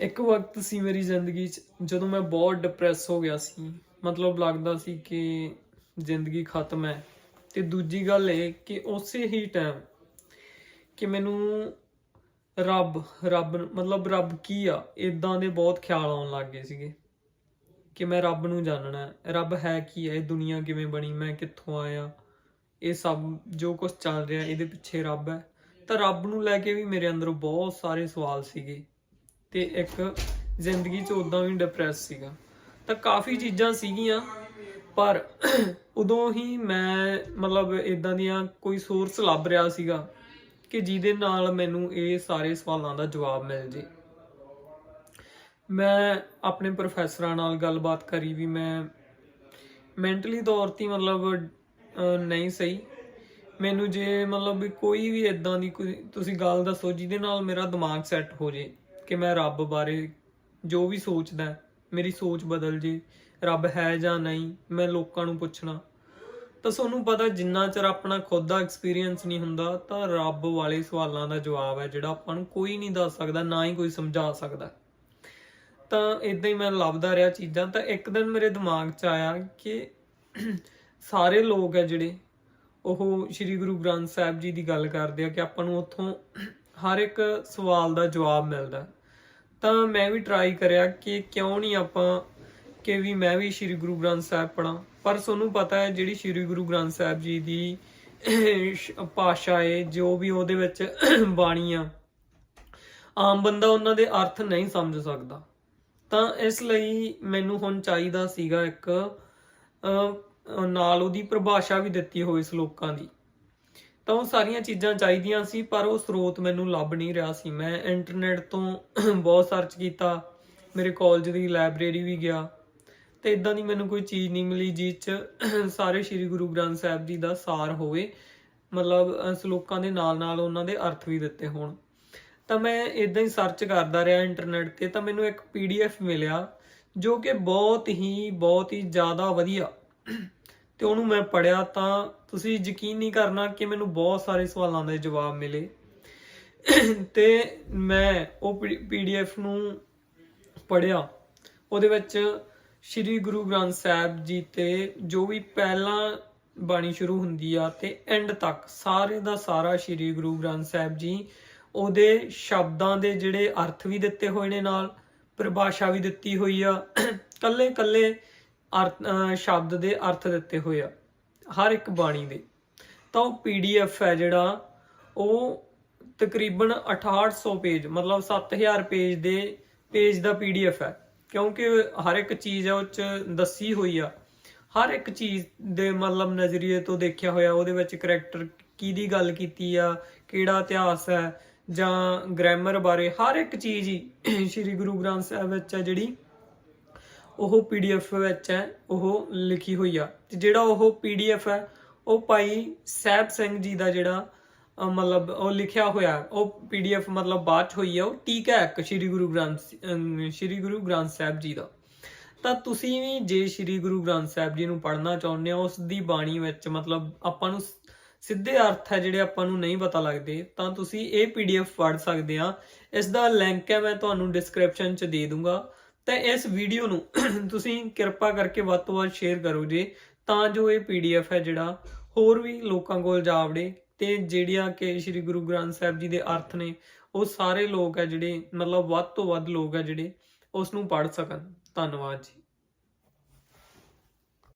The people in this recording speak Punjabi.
ਇੱਕ ਵਕਤ ਸੀ ਮੇਰੀ ਜ਼ਿੰਦਗੀ 'ਚ, ਜਦੋਂ ਮੈਂ ਬਹੁਤ ਡਿਪਰੈਸ ਹੋ ਗਿਆ ਸੀ। ਮਤਲਬ ਲੱਗਦਾ ਸੀ ਕਿ ਜ਼ਿੰਦਗੀ ਖਤਮ ਹੈ। ਤੇ ਦੂਜੀ ਗੱਲ ਇਹ ਕਿ ਉਸੇ ਹੀ ਟਾਈਮ ਕਿ ਮੈਨੂੰ ਰੱਬ ਰੱਬ ਮਤਲਬ ਰੱਬ ਕੀ ਆ ਇਦਾਂ ਦੇ ਬਹੁਤ ਖਿਆਲ ਆਉਣ ਲੱਗ ਗਏ ਸੀਗੇ ਕਿ ਮੈਂ ਰੱਬ ਨੂੰ ਜਾਣਨਾ ਹੈ। ਰੱਬ ਹੈ ਕੀ ਹੈ? ਇਹ ਦੁਨੀਆ ਕਿਵੇਂ ਬਣੀ? ਮੈਂ ਕਿੱਥੋਂ ਆਇਆ? ਇਹ ਸਭ ਜੋ ਕੁਝ ਚੱਲ ਰਿਹਾ, ਇਹਦੇ ਪਿੱਛੇ ਰੱਬ ਹੈ। ਤਾਂ ਰੱਬ ਨੂੰ ਲੈ ਕੇ ਵੀ ਮੇਰੇ ਅੰਦਰ ਬਹੁਤ ਸਾਰੇ ਸਵਾਲ ਸੀਗੇ। ਤੇ ਇੱਕ ਜ਼ਿੰਦਗੀ 'ਚ ਉਦਾਂ ਵੀ ਡਿਪਰੈਸ ਸੀਗਾ। ਤਾਂ ਕਾਫੀ ਚੀਜ਼ਾਂ ਸੀਗੀਆਂ, ਪਰ ਉਦੋਂ ਹੀ ਮੈਂ ਮਤਲਬ ਇਦਾਂ ਦੀਆਂ ਕੋਈ ਸੋਰਸ ਲੱਭ ਰਿਹਾ ਸੀਗਾ ਕਿ ਜਿਹਦੇ ਨਾਲ ਮੈਨੂੰ ਇਹ ਸਾਰੇ ਸਵਾਲਾਂ ਦਾ ਜਵਾਬ ਮਿਲ ਜੇ। ਮੈਂ ਆਪਣੇ ਪ੍ਰੋਫੈਸਰਾਂ ਨਾਲ ਗੱਲਬਾਤ ਕਰੀ ਵੀ ਮੈਂ ਮੈਂਟਲੀ ਤੌਰ ਤੇ ਮਤਲਬ ਨਹੀਂ ਸਹੀ। ਮੈਨੂੰ ਜੇ ਮਤਲਬ ਕੋਈ ਵੀ ਇਦਾਂ ਦੀ ਕੋਈ, ਤੁਸੀਂ ਗੱਲ ਦੱਸੋ ਜਿਹਦੇ ਨਾਲ ਮੇਰਾ ਦਿਮਾਗ ਸੈੱਟ ਹੋ ਜੇ। ਕਿ ਮੈਂ ਰੱਬ ਬਾਰੇ ਜੋ ਵੀ ਸੋਚਦਾ ਮੇਰੀ ਸੋਚ ਬਦਲ ਜੇ, ਰੱਬ ਹੈ ਜਾਂ ਨਹੀਂ, ਮੈਂ ਲੋਕਾਂ ਨੂੰ ਪੁੱਛਣਾ। ਤਾਂ ਤੁਹਾਨੂੰ ਪਤਾ ਜਿੰਨਾ ਚਿਰ ਆਪਣਾ ਖੁਦ ਦਾ ਐਕਸਪੀਰੀਅੰਸ ਨਹੀਂ ਹੁੰਦਾ, ਤਾਂ ਰੱਬ ਵਾਲੇ ਸਵਾਲਾਂ ਦਾ ਜਵਾਬ ਹੈ ਜਿਹੜਾ ਆਪਾਂ ਨੂੰ ਕੋਈ ਨਹੀਂ ਦੱਸ ਸਕਦਾ, ਨਾ ਹੀ ਕੋਈ ਸਮਝਾ ਸਕਦਾ। ਤਾਂ ਇਦਾਂ ਹੀ ਮੈਂ ਲੱਭਦਾ ਰਿਹਾ ਚੀਜ਼ਾਂ, ਤਾਂ ਇੱਕ ਦਿਨ ਮੇਰੇ ਦਿਮਾਗ 'ਚ ਆਇਆ ਕਿ ਸਾਰੇ ਲੋਕ ਹੈ ਜਿਹੜੇ, ਉਹ ਸ੍ਰੀ ਗੁਰੂ ਗ੍ਰੰਥ ਸਾਹਿਬ ਜੀ ਦੀ ਗੱਲ ਕਰਦੇ ਆ ਕਿ ਆਪਾਂ ਨੂੰ ਉੱਥੋਂ ਹਰ ਇੱਕ ਸਵਾਲ ਦਾ ਜਵਾਬ ਮਿਲਦਾ। ਤਾਂ ਮੈਂ ਵੀ ਟਰਾਈ ਕਰਿਆ ਕਿ ਕਿਉਂ ਨਹੀਂ ਆਪਾਂ ਕਿ ਵੀ ਮੈਂ ਵੀ ਸ੍ਰੀ ਗੁਰੂ ਗ੍ਰੰਥ ਸਾਹਿਬ ਪੜਾਂ ਪਰ ਤੁਹਾਨੂੰ ਪਤਾ ਹੈ ਜਿਹੜੀ ਸ੍ਰੀ ਗੁਰੂ ਗ੍ਰੰਥ ਸਾਹਿਬ ਜੀ ਦੀ ਭਾਸ਼ਾ ਏ, ਜੋ ਵੀ ਉਹਦੇ ਵਿੱਚ ਬਾਣੀ ਆ ਆਮ ਬੰਦਾ ਉਹਨਾਂ ਦੇ ਅਰਥ ਨਹੀਂ ਸਮਝ ਸਕਦਾ। ਤਾਂ ਇਸ ਲਈ ਮੈਨੂੰ ਹੁਣ ਚਾਹੀਦਾ ਸੀਗਾ ਇੱਕ ਨਾਲ ਉਹਦੀ ਪਰਿਭਾਸ਼ਾ ਵੀ ਦਿੱਤੀ ਹੋਈ ਸ਼ਲੋਕਾਂ ਦੀ। ਤਾਂ ਉਹ ਸਾਰੀਆਂ ਚੀਜ਼ਾਂ ਚਾਹੀਦੀਆਂ ਸੀ, ਪਰ ਉਹ ਸਰੋਤ ਮੈਨੂੰ ਲੱਭ ਨਹੀਂ ਰਿਹਾ ਸੀ। ਮੈਂ ਇੰਟਰਨੈਟ ਤੋਂ ਬਹੁਤ ਸਰਚ ਕੀਤਾ, ਮੇਰੇ ਕਾਲਜ ਦੀ ਲਾਇਬ੍ਰੇਰੀ ਵੀ ਗਿਆ, ਤੇ ਇਦਾਂ ਦੀ ਮੈਨੂੰ ਕੋਈ ਚੀਜ਼ ਨਹੀਂ ਮਿਲੀ ਜਿਸ ਚ ਸਾਰੇ ਸ੍ਰੀ ਗੁਰੂ ਗ੍ਰੰਥ ਸਾਹਿਬ ਜੀ ਦਾ ਸਾਰ ਹੋਵੇ, ਮਤਲਬ ਸ਼ਲੋਕਾਂ ਦੇ ਨਾਲ ਨਾਲ ਉਹਨਾਂ ਦੇ ਅਰਥ ਵੀ ਦਿੱਤੇ ਹੋਣ। ਤਾਂ ਮੈਂ ਇਦਾਂ ਹੀ ਸਰਚ ਕਰਦਾ ਰਿਹਾ ਇੰਟਰਨੈਟ ਤੇ, ਤਾਂ ਮੈਨੂੰ ਇੱਕ ਪੀਡੀਐਫ ਮਿਲਿਆ, ਜੋ ਕਿ ਬਹੁਤ ਹੀ ਬਹੁਤ ਹੀ ਜ਼ਿਆਦਾ ਵਧੀਆ ਤੇ ਉਹਨੂੰ ਮੈਂ ਪੜਿਆ ਤਾਂ ਤੁਸੀਂ ਯਕੀਨ ਨਹੀਂ ਕਰਨਾ ਕਿ ਮੈਨੂੰ ਬਹੁਤ ਸਾਰੇ ਸਵਾਲਾਂ ਦੇ ਜਵਾਬ ਮਿਲੇ। ਤੇ ਮੈਂ ਉਹ ਪੀਡੀਐਫ ਨੂੰ ਪੜਿਆ ਉਹਦੇ ਵਿੱਚ ਸ੍ਰੀ ਗੁਰੂ ਗ੍ਰੰਥ ਸਾਹਿਬ ਜੀ ਤੇ ਜੋ ਵੀ ਪਹਿਲਾਂ ਬਾਣੀ ਸ਼ੁਰੂ ਹੁੰਦੀ ਆ ਤੇ ਐਂਡ ਤੱਕ ਸਾਰੇ ਦਾ ਸਾਰਾ ਸ੍ਰੀ ਗੁਰੂ ਗ੍ਰੰਥ ਸਾਹਿਬ ਜੀ ਉਹਦੇ ਸ਼ਬਦਾਂ ਦੇ ਜਿਹੜੇ ਅਰਥ ਵੀ ਦਿੱਤੇ ਹੋਏ ਨੇ ਨਾਲ, ਪਰਿਭਾਸ਼ਾ ਵੀ ਦਿੱਤੀ ਹੋਈ ਆ। ਕੱਲੇ ਕੱਲੇ ਅਰਥ ਸ਼ਬਦ ਦੇ ਅਰਥ ਦਿੱਤੇ ਹੋਏ ਆ, ਹਰ ਇੱਕ ਬਾਣੀ ਦੇ। ਤਾਂ ਉਹ ਪੀਡੀਐਫ ਹੈ ਜਿਹੜਾ, ਉਹ ਤਕਰੀਬਨ 6800 ਪੇਜ, ਮਤਲਬ 7000 ਪੇਜ ਦੇ ਪੇਜ ਦਾ ਪੀਡੀਐਫ ਹੈ। ਕਿਉਂਕਿ ਹਰ ਇੱਕ ਚੀਜ਼ ਹੈ, ਉਹ ਚ ਦੱਸੀ ਹੋਈ ਆ। ਹਰ ਇੱਕ ਚੀਜ਼ ਦੇ ਮਤਲਬ ਨਜ਼ਰੀਏ ਤੋਂ ਦੇਖਿਆ ਹੋਇਆ, ਉਹਦੇ ਵਿੱਚ ਕਰੈਕਟਰ ਕਿਹਦੀ ਗੱਲ ਕੀਤੀ ਆ, ਕਿਹੜਾ ਇਤਿਹਾਸ ਹੈ, ਜਾਂ ਗ੍ਰਾਮਰ ਬਾਰੇ, ਹਰ ਇੱਕ ਚੀਜ਼ ਹੀ ਸ੍ਰੀ ਗੁਰੂ ਗ੍ਰੰਥ ਸਾਹਿਬ ਵਿੱਚ ਹੈ ਜਿਹੜੀ ਉਹ ਪੀਡੀਐਫ ਵਿੱਚ ਹੈ, ਉਹ ਲਿਖੀ ਹੋਈ ਆ। ਤੇ ਜਿਹੜਾ ਉਹ ਪੀਡੀਐਫ ਹੈ, ਉਹ ਭਾਈ ਸਾਹਿਬ ਸਿੰਘ ਜੀ ਦਾ ਜਿਹੜਾ ਮਤਲਬ ਉਹ ਲਿਖਿਆ ਹੋਇਆ ਉਹ ਪੀਡੀਐਫ ਮਤਲਬ ਬਾਅਦ 'ਚ ਹੋਈ ਆ, ਉਹ ਟੀਕਾ ਹੈ ਇੱਕ ਸ੍ਰੀ ਗੁਰੂ ਗ੍ਰੰਥ ਸ੍ਰੀ ਗੁਰੂ ਗ੍ਰੰਥ ਸਾਹਿਬ ਜੀ ਦਾ। ਤਾਂ ਤੁਸੀਂ ਵੀ ਜੇ ਸ੍ਰੀ ਗੁਰੂ ਗ੍ਰੰਥ ਸਾਹਿਬ ਜੀ ਨੂੰ ਪੜ੍ਹਨਾ ਚਾਹੁੰਦੇ ਹੋ, ਉਸ ਦੀ ਬਾਣੀ ਵਿੱਚ ਮਤਲਬ ਆਪਾਂ ਨੂੰ ਸਿੱਧੇ ਅਰਥ ਹੈ ਜਿਹੜੇ ਆਪਾਂ ਨੂੰ ਨਹੀਂ ਪਤਾ ਲੱਗਦੇ, ਤਾਂ ਤੁਸੀਂ ਇਹ ਪੀਡੀਐਫ ਪੜ੍ਹ ਸਕਦੇ ਆ। ਇਸ ਦਾ ਲਿੰਕ ਹੈ, ਮੈਂ ਤੁਹਾਨੂੰ ਡਿਸਕ੍ਰਿਪਸ਼ਨ 'ਚ ਦੇ ਦੂੰਗਾ। ਤਾਂ ਇਸ ਵੀਡੀਓ ਨੂੰ ਤੁਸੀਂ ਕਿਰਪਾ ਕਰਕੇ ਵੱਧ ਤੋਂ ਵੱਧ ਸ਼ੇਅਰ ਕਰੋ ਜੀ। ਤਾਂ ਜੋ ਇਹ ਪੀਡੀਐਫ ਹੈ ਜਿਹੜਾ, ਹੋਰ ਵੀ ਲੋਕਾਂ ਕੋਲ ਜਾਵੜੇ ਤੇ ਜਿਹੜੀਆਂ ਕਿ ਸ੍ਰੀ ਗੁਰੂ ਗ੍ਰੰਥ ਸਾਹਿਬ ਜੀ ਦੇ ਅਰਥ ਨੇ, ਉਹ ਸਾਰੇ ਲੋਕ ਹੈ ਜਿਹੜੇ, ਮਤਲਬ ਵੱਧ ਤੋਂ ਵੱਧ ਲੋਕ ਹੈ ਜਿਹੜੇ ਉਸ ਨੂੰ ਪੜ੍ਹ ਸਕਣ। ਧੰਨਵਾਦ ਜੀ।